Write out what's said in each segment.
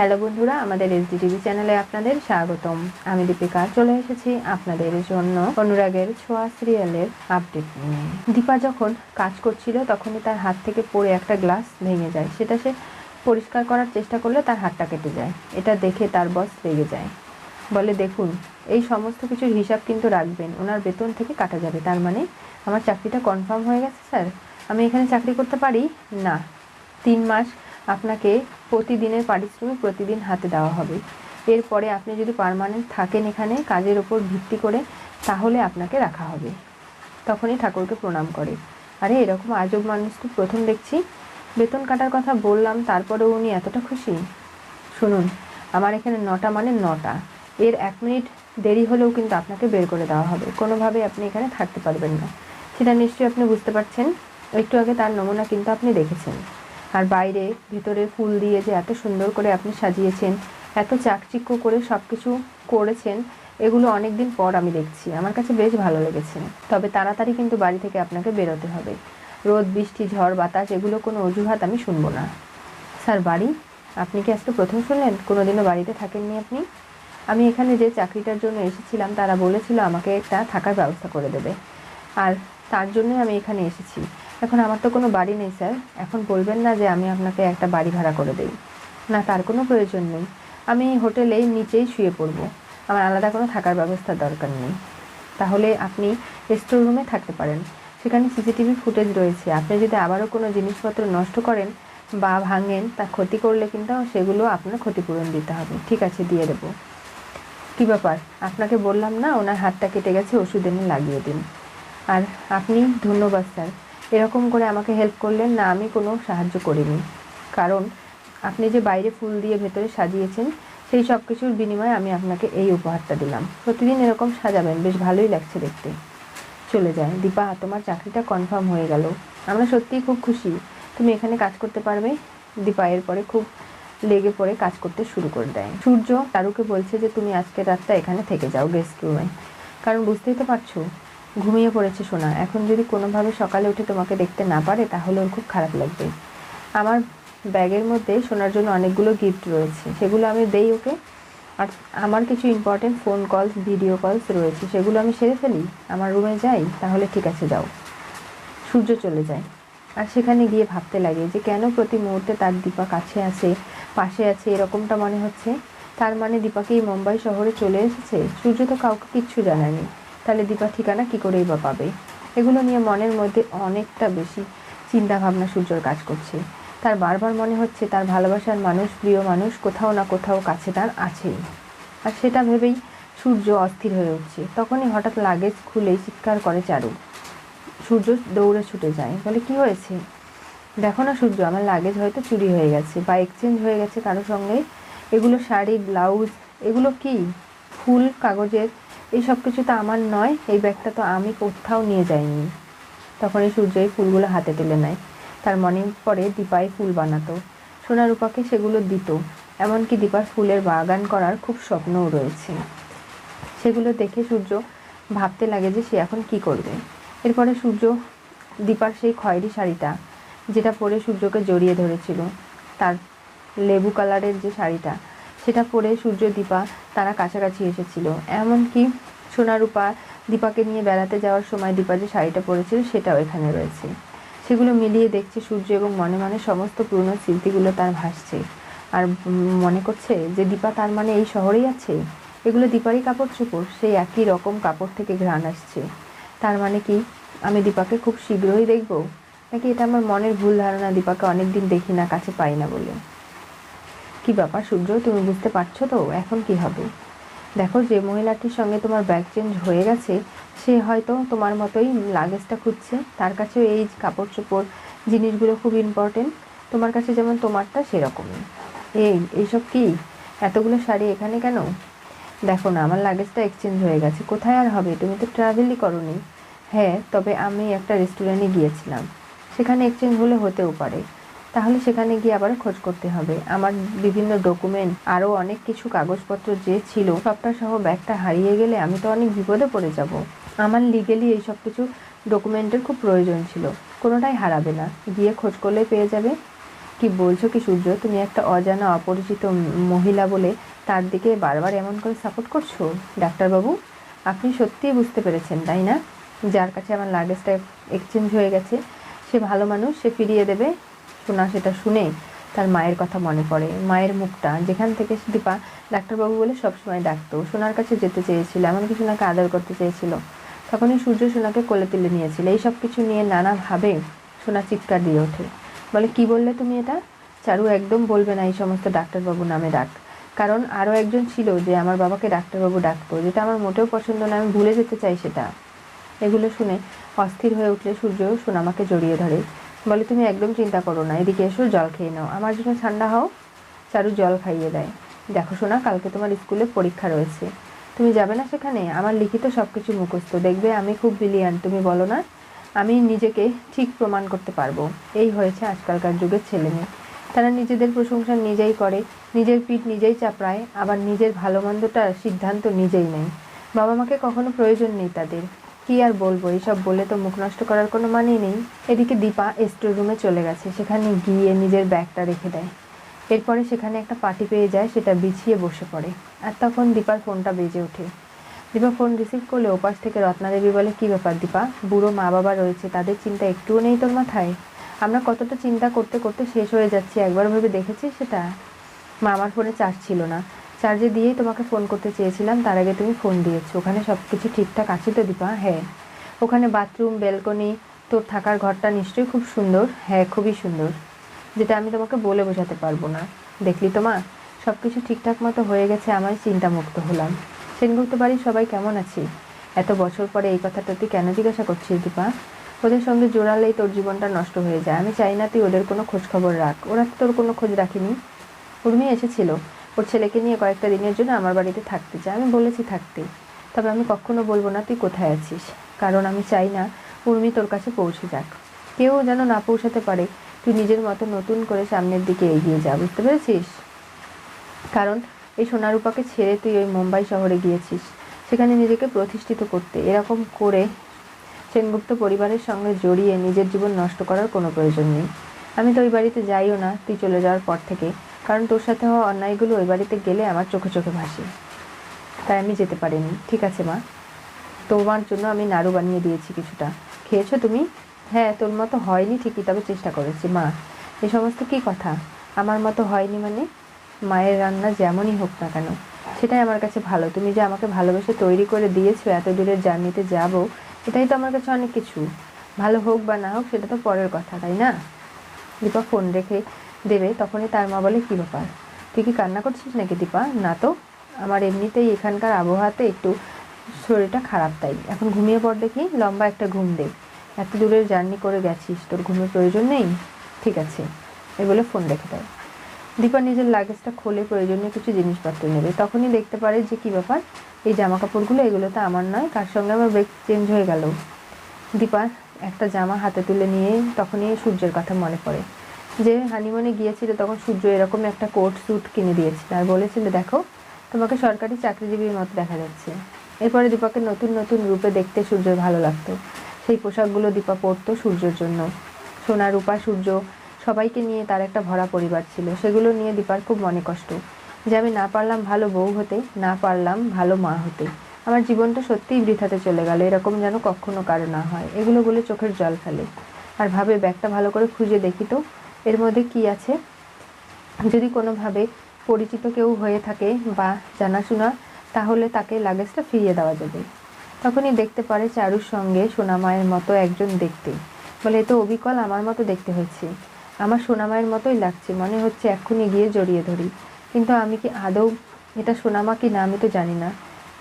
Hello বন্ধুরা, আমাদের SD TV চ্যানেলে আপনাদের স্বাগতম। আমি দীপিকা, চলে এসেছি আপনাদের জন্য অনুরাগের ছোঁয়া সিরিয়ালের আপডেট নিয়ে। দীপা যখন কাজ করছিল, তখনই তার হাত থেকে পড়ে একটা গ্লাস ভেঙে যায়। সেটা সে পরিষ্কার করার চেষ্টা করলে তার হাতটা কেটে যায়। এটা দেখে তার বস রেগে যায়। বলে, দেখুন, এই সমস্ত কিছুর হিসাব কিন্তু রাখবেন। ওনার বেতন থেকে কাটা যাবে। তার মানে আমার চাকরিটা কনফার্ম হয়ে গেছে স্যার আমি এখানে চাকরি করতে পারি? না। তিন মাস আপনাকে প্রতিদিনের পারিশ্রমিক প্রতিদিন হাতে দেওয়া হবে। এরপরে আপনি যদি পার্মানেন্ট থাকেন এখানে, কাজের ওপর ভিত্তি করে, তাহলে আপনাকে রাখা হবে। তখনই ঠাকুরকে প্রণাম করে। আরে, এরকম আজব মানুষ তো প্রথম দেখছি। বেতন কাটার কথা বললাম, তারপরেও উনি এতটা খুশি? শুনুন, আমার এখানে নটা মানে নটা। এর এক মিনিট দেরি হলেও কিন্তু আপনাকে বের করে দেওয়া হবে। কোনোভাবে আপনি এখানে থাকতে পারবেন না। সেটা নিশ্চয়ই আপনি বুঝতে পারছেন। একটু আগে তার নমুনা কিন্তু আপনি দেখেছেন। আর বাইরে ভেতরে ফুল দিয়ে যে এত সুন্দর করে আপনি সাজিয়েছেন, এত চাকচিক্য করে সব কিছু করেছেন, এগুলো অনেক দিন পর আমি দেখছি। আমার কাছে বেশ ভালো লেগেছে। তবে তাড়াতাড়ি কিন্তু বাড়ি থেকে আপনাকে বেরোতে হবে। রোদ, বৃষ্টি, ঝড়, বাতাস, এগুলো কোনো অজুহাত আমি শুনব না। স্যার, বাড়ি? আপনি কি আজকে প্রথম শুনলেন? কোনোদিনও বাড়িতে থাকেননি আপনি? আমি এখানে যে চাকরিটার জন্য এসেছিলাম, তারা বলেছিল আমাকে একটা থাকার ব্যবস্থা করে দেবে। আর তার জন্যই আমি এখানে এসেছি। এখন আমার তো কোনো বাড়ি নেই, স্যার। এখন বলবেন না যে আমি আপনাকে একটা বাড়ি ভাড়া করে দেই। না, তার কোনো প্রয়োজন নেই। আমি হোটেলেই নিচেই শুয়ে পড়ব। আমার আলাদা কোনো থাকার ব্যবস্থার দরকার নেই। তাহলে আপনি স্টোর রুমে থাকতে পারেন। সেখানে সিসিটিভি ফুটেজ রয়েছে। আপনি যদি আবারও কোনো জিনিসপত্র নষ্ট করেন বা ভাঙেন, তা ক্ষতি করলে কিন্তু সেগুলো আপনার ক্ষতিপূরণ দিতে হবে। ঠিক আছে, দিয়ে দেবো। কী ব্যাপার? আপনাকে বললাম না, ওনার হাতটা কেটে গেছে, ওষুধ এনে লাগিয়ে দিন। আর আপনি ধন্যবাদ, স্যার। এরকম করে আমাকে হেল্প করলেন, না, আমি কোনো সাহায্য করিনি। কারণ আপনি যে বাইরে ফুল দিয়ে ভেতরে সাজিয়েছেন, সেই সব কিছুর বিনিময়ে আমি আপনাকে এই উপহারটা দিলাম। প্রতিদিন এরকম সাজাবেন, বেশ ভালোই লাগছে দেখতে। চলে যায় দীপা, তোমার চাকরিটা কনফার্ম হয়ে গেল। আমরা সত্যিই খুব খুশি। তুমি এখানে কাজ করতে পারবে? দীপা এরপরে খুব লেগে পড়ে কাজ করতে শুরু করে দেয়। সূর্য তারুকে বলছে যে, তুমি আজকের রাতটা এখানে থেকে যাও গেস্ট রুমে কারণ বুঝতেই তো পারছ ঘুমিয়ে পড়েছে সোনা। এখন যদি কোনোভাবে সকালে উঠে তোমাকে দেখতে না পারে, তাহলে ওর খুব খারাপ লাগবে। আমার ব্যাগের মধ্যে সোনার জন্য অনেকগুলো গিফট রয়েছে। সেগুলো আমি দেই ওকে। আর আমার কিছু ইম্পর্টেন্ট ফোন কলস ভিডিও কলস রয়েছে। সেগুলো আমি সেরে ফেলি, আমার রুমে যাই, তাহলে ঠিক আছে, যাও। সূর্য চলে যায়। আর সেখানে গিয়ে ভাবতে লাগে যে কেন প্রতি মুহূর্তে তার দীপা কাছে আছে, পাশে আছে, এরকমটা মনে হচ্ছে? তার মানে দীপাকে এই মুম্বাই শহরে চলে এসেছে? সূর্য তো কাউকে কিচ্ছু জানায়নি। তাহলে দীপা ঠিকানা কী করেই বা পাবে? এগুলো নিয়ে মনের মধ্যে অনেকটা বেশি চিন্তা ভাবনা সূর্যর কাজ করছে। তার বারবার মনে হচ্ছে তার ভালোবাসার মানুষ, প্রিয় মানুষ কোথাও না কোথাও কাছে তার আছেই। আর সেটা ভেবেই সূর্য অস্থির হয়ে উঠছে। তখনই হঠাৎ লাগেজ খুলেই চিৎকার করে চারু। সূর্য দৌড়ে ছুটে যায়। বলে, কি হয়েছে? দেখো না সূর্য, আমার লাগেজ হয়তো চুরি হয়ে গেছে বা এক্সচেঞ্জ হয়ে গেছে কারোর সঙ্গে। এগুলো শাড়ি ব্লাউজ এগুলো কি? ফুল, কাগজের এই সব কিছু তো আমার নয়, এই ব্যাগটা তো আমি কোথাও নিয়ে যাইনি। তখন এই সূর্য এই ফুলগুলো হাতে তুলে নেয়। তার মনে পড়ে দীপাই ফুল বানাতো। সোনা রূপাকে সেগুলো দিত। এমনকি দীপার ফুলের বাগান করার খুব স্বপ্নও রয়েছে। সেগুলো দেখে সূর্য ভাবতে লাগে যে সে এখন কি করবে। এরপরে সূর্য দীপার সেই খয়েরি শাড়িটা, যেটা পরে সূর্যকে জড়িয়ে ধরেছিল, তার লেবু কালারের যে শাড়িটা সেটা পরে সূর্য, দীপা তারা কাছাকাছি এসেছিল। এমনকি সোনারূপা দীপাকে নিয়ে বেড়াতে যাওয়ার সময় দীপা যে শাড়িটা পরেছিল সেটাও এখানে রয়েছে। সেগুলো মিলিয়ে দেখছে সূর্য এবং মনে মনে সমস্ত পুরনো স্মৃতিগুলো তার ভাসছে। আর মনে করছে যে দীপা তার মানে এই শহরেই আছে? এগুলো দীপারই কাপড় চোপড়, সেই একই রকম কাপড় থেকে ঘ্রাণ আসছে। তার মানে কি, আমি দীপাকে খুব শীঘ্রই দেখব? নাকি এটা আমার মনের ভুল ধারণা দীপাকে অনেকদিন দেখি না, কাছে পাই না বলে? কি ব্যাপার সূর্য, তুমি বুঝতে পারছ তো? এখন কি হবে? দেখো যে মহিলাটির সঙ্গে তোমার ব্যাগ চেঞ্জ হয়ে গেছে, সে হয়তো তোমার মতোই লাগেজটা খুঁজছে। তার কাছেও এই কাপড় চোপড় জিনিসগুলো খুব ইম্পর্টেন্ট তোমার কাছে যেমন তোমারটা, সেরকমই। এই, এইসব কি? এতগুলো শাড়ি এখানে কেন? দেখো না, আমার লাগেজটা এক্সচেঞ্জ হয়ে গেছে। কোথায় আর হবে? তুমি তো ট্রাভেলই করনি। হ্যাঁ তবে আমি একটা রেস্টুরেন্টে গিয়েছিলাম। সেখানে এক্সচেঞ্জ হলে হতেও পারে। তাহলে সেখানে গিয়ে আবার খোঁজ করতে হবে। আমার বিভিন্ন ডকুমেন্ট, আরও অনেক কিছু কাগজপত্র যে ছিল, সবটা সহ ব্যাগটা হারিয়ে গেলে আমি তো অনেক বিপদে পড়ে যাব। আমার লিগেলি এই সব কিছু ডকুমেন্টের খুব প্রয়োজন ছিল, কোনোটাই হারাবে না। গিয়ে খোঁজ করলেই পেয়ে যাবে। কি বলছো কি সূর্য, তুমি একটা অজানা, অপরিচিত মহিলা বলে তার দিকে বারবার এমন করে সাপোর্ট করছ? ডাক্তারবাবু, আপনি সত্যিই বুঝতে পেরেছেন, তাই না? যার কাছে আমার লাগেজটা এক্সচেঞ্জ হয়ে গেছে, সে ভালো মানুষ, সে ফিরিয়ে দেবে। শোনা সেটা শুনে তার মায়ের কথা মনে পড়ে। মায়ের মুখটা, যেখান থেকে দীপা ডাক্তারবাবু বলে সবসময় ডাকতো, সোনার কাছে যেতে চেয়েছিল এমনকি সোনাকে আদর করতে চেয়েছিল। তখনই সূর্য সোনাকে কোলে তুলে নিয়েছিল। এই সব কিছু নিয়ে নানাভাবে সোনা চিৎকার দিয়ে ওঠে। বলে, কি বললে তুমি এটা? চারু একদম বলবে না এই সমস্ত ডাক্তারবাবু নামে ডাক। কারণ আরও একজন ছিল যে আমার বাবাকে ডাক্তারবাবু ডাকতো, যেটা আমার মোটেও পছন্দ না, আমি ভুলে যেতে চাই সেটা। এগুলো শুনে অস্থির হয়ে উঠলে সূর্য সোনামাকে জড়িয়ে ধরে। বলে, তুমি একদম চিন্তা করো না, এদিকে এসো, জল খেয়ে নাও। আমার জন্য ঠান্ডা হও, চারু জল খাইয়ে দেয়। দেখো শোনা কালকে তোমার স্কুলে পরীক্ষা রয়েছে। তুমি যাবে না সেখানে? আমার লিখিত সব কিছু মুখস্থ। দেখবে, আমি খুব ব্রিলিয়ান্ট তুমি বলো না? আমি নিজেকে ঠিক প্রমাণ করতে পারব। এই হয়েছে আজকালকার যুগের ছেলে মেয়ে তারা নিজেদের প্রশংসা নিজেই করে, নিজের পিঠ নিজেই চাপড়ায়, আবার নিজের ভালো মন্দটার সিদ্ধান্ত নিজেই নেয়। বাবা মাকে কখনো প্রয়োজন নেই তাদের। কি আর বলব? এইসব বলে তো মুখ নষ্ট করার কোনো মানেই নেই। এদিকে দীপা স্টোর রুমে চলে গেছে। সেখানে গিয়ে নিজের ব্যাগটা রেখে দেয়। এরপরে সেখানে একটা পার্টি পেয়ে যায়, সেটা বিছিয়ে বসে পড়ে। আর তখন দীপার ফোনটা বেজে ওঠে। দীপা ফোন রিসিভ করলে ওপাশ থেকে রত্নাদেবী বলে, কি ব্যাপার দীপা? বুড়ো মা বাবা রয়েছে, তাদের চিন্তা একটুও নেই তোর মাথায়? আমরা কতটা চিন্তা করতে করতে শেষ হয়ে যাচ্ছি, একবার ভেবে দেখেছিস সেটা? মা আমার ফোনে চার্জ ছিল না। চার্জে দিয়েই তোমাকে ফোন করতে চেয়েছিলাম, তার আগে তুমি ফোন দিয়েছ। ওখানে সব কিছু ঠিকঠাক আছে তো দীপা? হ্যাঁ। ওখানে বাথরুম ব্যালকনি তোর থাকার ঘরটা নিশ্চয়ই খুব সুন্দর। হ্যাঁ খুবই সুন্দর। যেটা আমি তোমাকে বলে বোঝাতে পারব না। দেখলি তো মা? সব কিছু ঠিকঠাক মতো হয়ে গেছে আমার চিন্তামুক্ত হলাম। সেনগুপ্ত বাড়ির সবাই কেমন আছি? এত বছর পরে এই কথাটা তুই কেন জিজ্ঞাসা করছিস দীপা? ওদের সঙ্গে জোড়ালেই তোর জীবনটা নষ্ট হয়ে যায়। আমি চাই না তুই ওদের কোনো খোঁজ খবর রাখ। ওরা তোর কোনো খোঁজ রাখিনি। উর্মি এসেছিল। ওর ছেলেকে নিয়ে কয়েকটা দিনের জন্য আমার বাড়িতে থাকতে চায়। আমি বলেছি থাকতে তবে আমি কখনো বলব না, তুই কোথায় আছিস? কারণ আমি চাই না উর্মি তোর কাছে পৌঁছে যাক। কেউ যেন না পৌঁছাতে পারে, তুই নিজের মতো নতুন করে সামনের দিকে এগিয়ে যা, বুঝতে পেরেছিস? কারণ এই সোনারূপাকে ছেড়ে তুই ওই মুম্বাই শহরে গিয়েছিস। সেখানে নিজেকে প্রতিষ্ঠিত করতে, এরকম করে সেনগুপ্ত পরিবারের সঙ্গে জড়িয়ে নিজের জীবন নষ্ট করার কোনো প্রয়োজন নেই। আমি তো ওই বাড়িতে যাইও না, তুই চলে যাওয়ার পর থেকে। কারণ তোর সাথে হওয়া অন্যায়গুলো ওই বাড়িতে গেলে আমার চোখে চোখে ভাসে। তাই আমি যেতে পারিনি। ঠিক আছে, মা। তোমার জন্য আমি নাড়ু বানিয়ে দিয়েছি কিছুটা। খেয়েছো তুমি? হ্যাঁ তোর মতো হয়নি ঠিকই, তবে চেষ্টা করেছি। মা, এ সমস্ত কি কথা? আমার মতো হয়নি মানে? মায়ের রান্না যেমনই হোক না কেন, সেটাই আমার কাছে ভালো। তুমি যে আমাকে ভালোবেসে তৈরি করে দিয়েছ, এত দূরের জার্নিতে যাব, এটাই তো আমার কাছে অনেক কিছু। ভালো হোক বা না হোক, সেটা তো পরের কথা, তাই না? দীপা, ফোন রেখে দেবে, তখনই তার মা বলে, কী ব্যাপার? তুই কি কান্না করছিস নাকি দীপা? না তো, আমার এমনিতেই এখানকার আবহাওয়াতে একটু শরীরটা খারাপ তাই। এখন ঘুমিয়ে পড় দেখি, লম্বা একটা ঘুম দে। এত দূরের জার্নি করে গেছিস, তোর ঘুমের প্রয়োজন নেই? ঠিক আছে। এই বলে ফোন রেখে দেয়। দীপা নিজের লাগেজটা খোলে প্রয়োজনীয় কিছু জিনিসপত্র নেবে। তখনই দেখতে পারে যে, কী ব্যাপার? এই জামা কাপড়গুলো এগুলো তো আমার নয় কার সঙ্গে আমার ব্রেক চেঞ্জ হয়ে গেল। দীপা একটা জামা হাতে তুলে নিয়ে তখনই সূর্যের কথা মনে পড়ে। যে হানিমুনে গিয়েছিল, তখন সূর্য এরকম একটা কোট স্যুট কিনে দিয়েছিল আর বলেছিল, দেখো, তোমাকে সরকারি চাকরিজীবীর মতো দেখা যাচ্ছে। এরপরে দীপাকে নতুন নতুন রূপে দেখতে সূর্যের ভালো লাগতো। সেই পোশাকগুলো দীপা পরতো সূর্যের জন্য। সোনা, রূপা, সূর্য সবাইকে নিয়ে তার একটা ভরা পরিবার ছিল। সেগুলো নিয়ে দীপার খুব মনে কষ্ট। যে আমি না পারলাম ভালো বউ হতে, না পারলাম ভালো মা হতে। আমার জীবনটা সত্যিই বৃথাতে চলে গেল, এরকম যেন কখনো কারও না হয়। এগুলো বলে চোখের জল ফেলে। আর ভাবে ব্যাগটা ভালো করে খুঁজে দেখি তো এর মধ্যে কি আছে? যদি কোনোভাবে পরিচিত কেউ হয়ে থাকে বা জানাশোনা, তাহলে তাকে লাগেজটা ফিরিয়ে দেওয়া যাবে। তখনই দেখতে পারে চারুর সঙ্গে সোনামায়ের মতো একজন দেখতে। বলে, এ তো অবিকল, আমার মতো দেখতে হয়েছে আমার সোনামায়ের মতোই লাগছে, মনে হচ্ছে এক্ষুনি গিয়ে জড়িয়ে ধরি। কিন্তু আমি কি আদৌ এটা সোনামা কি না আমি তো জানি না।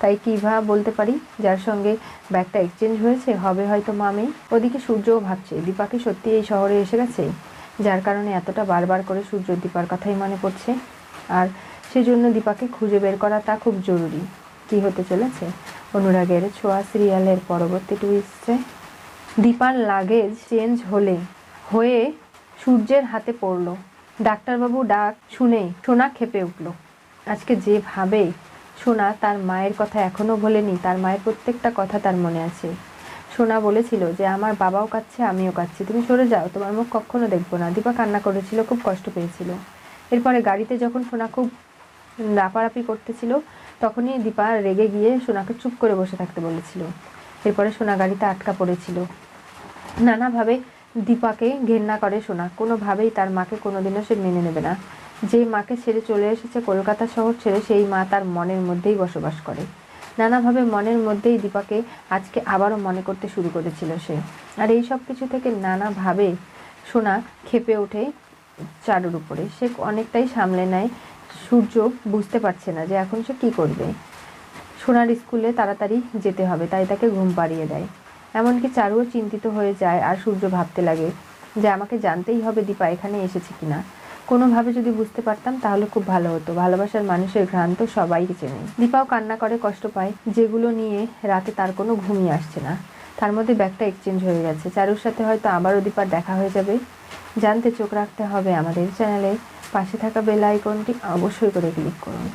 তাই কিভা বলতে পারি? যার সঙ্গে ব্যাগটা এক্সচেঞ্জ হয়েছে, হবে হয়তো মামি ওদিকে সূর্যও ভাবছে, দীপাকে সত্যি এই শহরে এসে গেছে? যার কারণে এতটা বারবার করে সূর্য দীপার কথাই মনে পড়ছে। আর সেজন্য দীপাকে খুঁজে বের করা তা খুব জরুরি। কি হতে চলেছে? অনুরাগের ছোঁয়া সিরিয়ালের পরবর্তী টুইস্টে দীপার লাগেজ চেঞ্জ হলে, হয়ে সূর্যের হাতে পড়ল। ডাক্তারবাবু ডাক শুনেই সোনা খেপে উঠল। আজকে যেভাবে সোনা তার মায়ের কথা এখনও ভোলেনি তার মায়ের প্রত্যেকটা কথা তার মনে আছে। সোনা বলেছিল যে, আমার বাবাও কাচ্ছে আমিও কাচ্ছি তুমি সরে যাও, তোমার মুখ কখনো দেখব না। দীপা কান্না করেছিল, খুব কষ্ট পেয়েছিল। এরপরে গাড়িতে যখন সোনা খুব লাপারাপি করতেছিল, তখনই দীপা রেগে গিয়ে সোনাকে চুপ করে বসে থাকতে বলেছিল। এরপরে সোনা গাড়িতে আটকা পড়েছিল। নানাভাবে দীপাকে ঘেন্না করে সোনা। কোনোভাবেই তার মাকে কোনোদিনও সে মেনে নেবে না। যে মাকে ছেড়ে চলে এসেছে কলকাতা শহর ছেড়ে, সেই মা তার মনের মধ্যেই বসবাস করে। নানাভাবে মনের মধ্যেই দীপাকে আজকে আবারও মনে করতে শুরু করেছিল সে। আর এই সব কিছু থেকে নানাভাবে সোনা খেপে ওঠে চারুর উপরে। সে অনেকটাই সামলে নেয়। সূর্য বুঝতে পারছে না যে এখন সে কী করবে। সোনার স্কুলে তাড়াতাড়ি যেতে হবে, তাই তাকে ঘুম পাড়িয়ে দেয়। এমনকি চারুও চিন্তিত হয়ে যায় আর সূর্য ভাবতে লাগে যে আমাকে জানতেই হবে দীপা এখানে এসেছে কিনা। কোনোভাবে যদি বুঝতে পারতাম, তাহলে খুব ভালো হতো। ভালোবাসার মানুষের ঘ্রাণ তো সবাই চেনে। দীপাও কান্না করে, কষ্ট পায়। যেগুলো নিয়ে রাতে তার কোনো ঘুমিয়ে আসছে না। তার মধ্যে ব্যাগটা এক্সচেঞ্জ হয়ে গেছে। চারুর সাথে হয়তো আবারও দীপার দেখা হয়ে যাবে। জানতে চোখ রাখতে হবে আমাদের চ্যানেলে পাশে থাকা বেল আইকনটি অবশ্যই করে ক্লিক করুন।